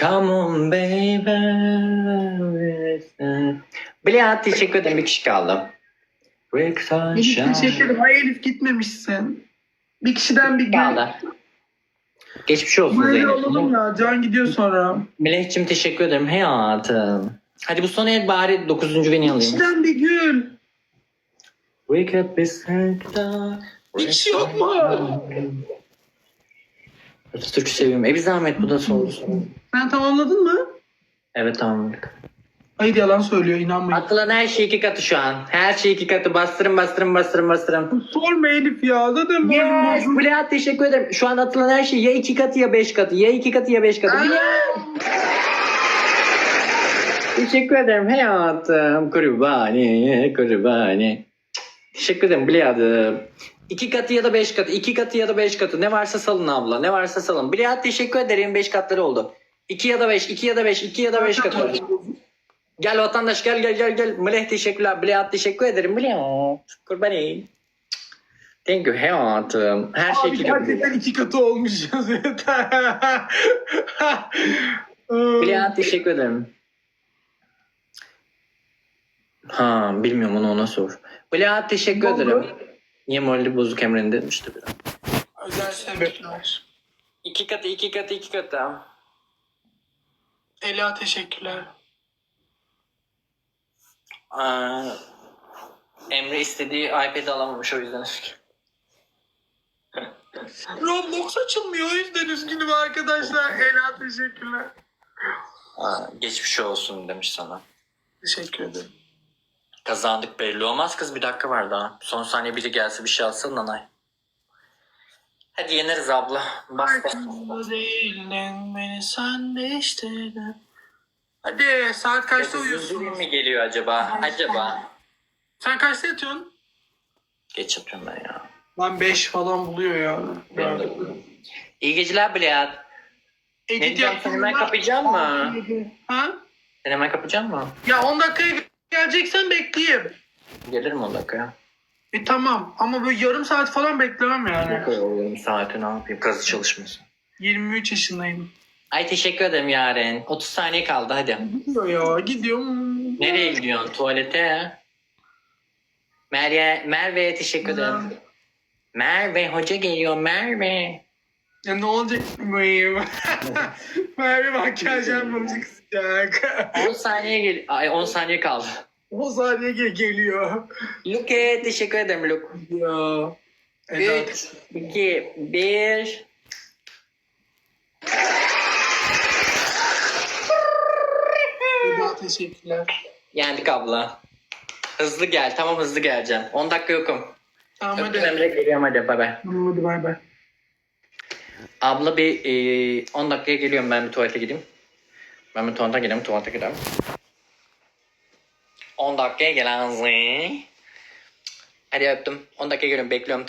Come on baby. Bilal teşekkür ederim. Bir kişi kaldı. Rick Elif teşekkür ederim. Ay Elif gitmemişsin. Bir kişiden bir gün. Kaldı. Geçmiş olsun Böyle Zeynep. olalım ya. Can gidiyor sonra. Melek'cim teşekkür ederim hayatım. Hadi bu son el bari 9. beni Bir alayım. kişiden bir gül. Wake up. Bir kişi yok mu? Atatürk'ü seviyorum. E bir zahmet bu da sorsun. Sen tamamladın mı? Evet tamamladık. Hayır yalan söylüyor inanmayın. Atılan her şey iki katı şu an. Her şey iki katı. Bastırın bastırın bastırın bastırın. Sorma Elif ya. Zaten Yes. bozuldu. Bülent teşekkür ederim. Şu an atılan her şey ya iki katı ya beş katı. Ya iki katı ya beş katı. Teşekkür ederim hayatım. Kurbani, kurbani. Teşekkür ederim Bülent'im. İki katı ya da beş katı. iki katı ya da beş katı. Ne varsa salın abla. Ne varsa salın. Bülent teşekkür ederim. Beş katları oldu. İki ya da beş, iki ya da beş, iki ya da beş katı. Gel vatandaş gel gel gel gel. Melih teşekkürler. Bülent teşekkür ederim. Bülent. Kurbanıyım. Thank you hayatım. Her şey iki katı. gerçekten iki katı olmuş. Bülent teşekkür ederim. Ha bilmiyorum onu ona sor. Bülent teşekkür oldu? ederim. Niye morali bozuk Emre'nin demişti biraz. Özel sebepler. İki katı iki katı iki katı. Ela teşekkürler. Aa, Emre istediği iPad alamamış o yüzden. Roblox açılmıyor o yüzden üzgünüm arkadaşlar. Ela teşekkürler. Aa, geçmiş olsun demiş sana. Teşekkür ederim. Kazandık belli olmaz kız bir dakika var daha. Son saniye biri gelse bir şey alsın nanay. Hadi yeneriz abla. Bas bas. Farkında değildin beni sen değiştirdin. Hadi saat kaçta uyuyorsun? Üzüntü mi geliyor acaba? Acaba. Sen kaçta yatıyorsun? Geç yatıyorum ben ya. Lan 5 falan buluyor ya. Ben de. İyi geceler Bülent. Ne Edit diyeceğim, sen hemen kapayacak mı? Ha? Sen hemen kapacak mı? Ya 10 dakikaya geleceksen bekleyeyim. Gelirim 10 dakikaya. E tamam ama böyle yarım saat falan beklemem yani. Ne kadar olurum saati ne yapayım? Kazı çalışması. 23 yaşındayım. Ay teşekkür ederim Yaren. 30 saniye kaldı hadi. Gidiyor ya gidiyorum. Nereye gidiyorsun? Tuvalete. Merve, Merve'ye teşekkür ederim. Merve hoca geliyor Merve. Ya ne olacak benim? Merve makyaj yapmamış kızacak. 10 saniye gel Ay 10 saniye kaldı. 10 saniye gel- geliyor. Luke teşekkür ederim Luke. Ya. Eda, 3, 2, 1. Eda teşekkürler. Yendik abla. Hızlı gel. Tamam hızlı geleceğim. 10 dakika yokum. Tamam Öptüm hadi. Emre geliyorum hadi bay bay. Tamam hadi bay bay. Abla bir e, 10 dakikaya geliyorum ben bir tuvalete gideyim. Ben bir tuvalete gideyim tuvalete gideyim. 10 dakikaya gelen. Hadi öptüm. 10 dakikaya geliyorum bekliyorum